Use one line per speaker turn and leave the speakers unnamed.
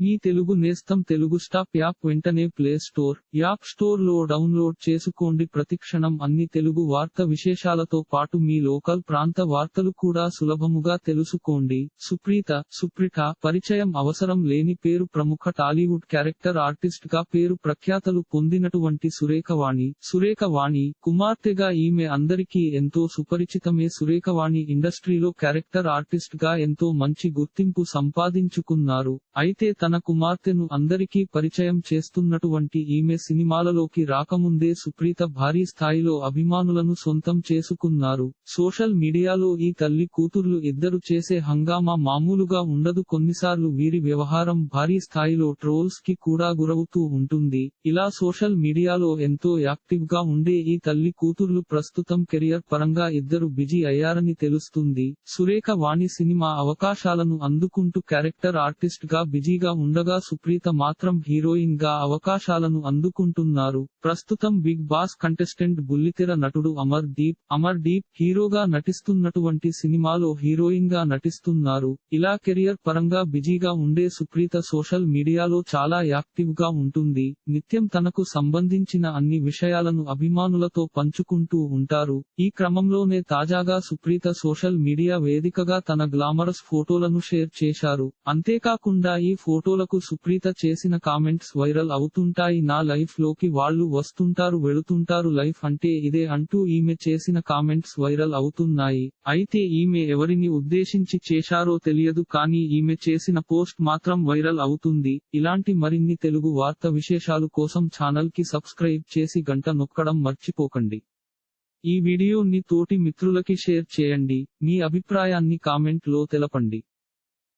మీ తెలుగు నేస్తం Telugu stop app వెంటనే play store app స్టోర్లో డౌన్లోడ్ చేసుకోండి. ప్రతిక్షణం అన్ని తెలుగు వార్త విశేషాలతో పాటు మీ లోకల్ ప్రాంత వార్తలు కూడా సులభముగా తెలుసుకోండి. సుప్రీత సుప్రిట పరిచయం అవసరం లేని పేరు ప్రముఖ టాలీవుడ్ క్యారెక్టర్ ఆర్టిస్ట్గా పేరు ప్రఖ్యాతలు పొందినటువంటి సురేఖవాణి. సురేఖవాణి కుమార్తెగా ఈమె అందరికీ ఎంతో సుపరిచితమే. సురేఖవాణి ఇండస్ట్రీలో క్యారెక్టర్ ఆర్టిస్ట్గా ఎంతో మంచి గుర్తింపు సంపాదించుకున్నారు. అయితే తన కుమార్తెను అందరికీ పరిచయం చేస్తున్నటువంటి ఈమె సినిమాలలోకి రాకముందే సుప్రీత భారీ స్థాయిలో అభిమానులను సొంతం చేసుకున్నారు. సోషల్ మీడియాలో ఈ తల్లి కూతుర్లు ఇద్దరు చేసే హంగామా మామూలుగా ఉండదు. కొన్నిసార్లు వీరి వ్యవహారం భారీ స్థాయిలో ట్రోల్స్కి కూడా గురవుతూ ఉంటుంది. ఇలా సోషల్ మీడియాలో ఎంతో యాక్టివ్గా ఉండే ఈ తల్లి కూతుర్లు ప్రస్తుతం కెరియర్ పరంగా ఇద్దరు బిజీ అయ్యారని తెలుస్తుంది. సురేఖ వాణి సినిమా అవకాశాలను అందుకుంటూ క్యారెక్టర్ ఆర్టిస్ట్గా బిజీగా ఉండగా సుప్రీత మాత్రం హీరోయిన్గా అవకాశాలను అందుకుంటున్నారు. ప్రస్తుతం బిగ్ బాస్ కంటెస్టెంట్ బుల్లితెర నటుడు అమర్ దీప్ అమర్ దీప్ హీరోగా నటిస్తున్నటువంటి సినిమాలో హీరోయిన్గా నటిస్తున్నారు. ఇలా కెరియర్ పరంగా బిజీగా ఉండే సుప్రీత సోషల్ మీడియాలో చాలా యాక్టివ్గా ఉంటుంది. నిత్యం తనకు సంబంధించిన అన్ని విషయాలను అభిమానులతో పంచుకుంటూ ఉంటారు. ఈ క్రమంలోనే తాజాగా సుప్రీత సోషల్ మీడియా వేదికగా తన గ్లామరస్ ఫోటోలను షేర్ చేశారు. అంతేకాకుండా ఈ ఫోటోలకు సుప్రీత చేసిన కామెంట్స్ వైరల్ అవుతుంటాయి. నా లైఫ్లోకి వాళ్ళు వస్తుంటారు వెళుతుంటారు. లైఫ్ అంటే ఇదే అంటూ ఈమె చేసిన కామెంట్స్ వైరల్ అవుతున్నాయి. అయితే ఈమె ఎవరిని ఉద్దేశించి చేశారో తెలియదు కానీ ఈమె చేసిన పోస్ట్ మాత్రం వైరల్ అవుతుంది. ఇలాంటి మరిన్ని తెలుగు వార్త విశేషాలు కోసం ఛానల్కి సబ్స్క్రైబ్ చేసి గంట నొక్కడం మర్చిపోకండి. ఈ వీడియోని తోటి మిత్రులకి షేర్ చేయండి. మీ అభిప్రాయాన్ని కామెంట్లో తెలపండి.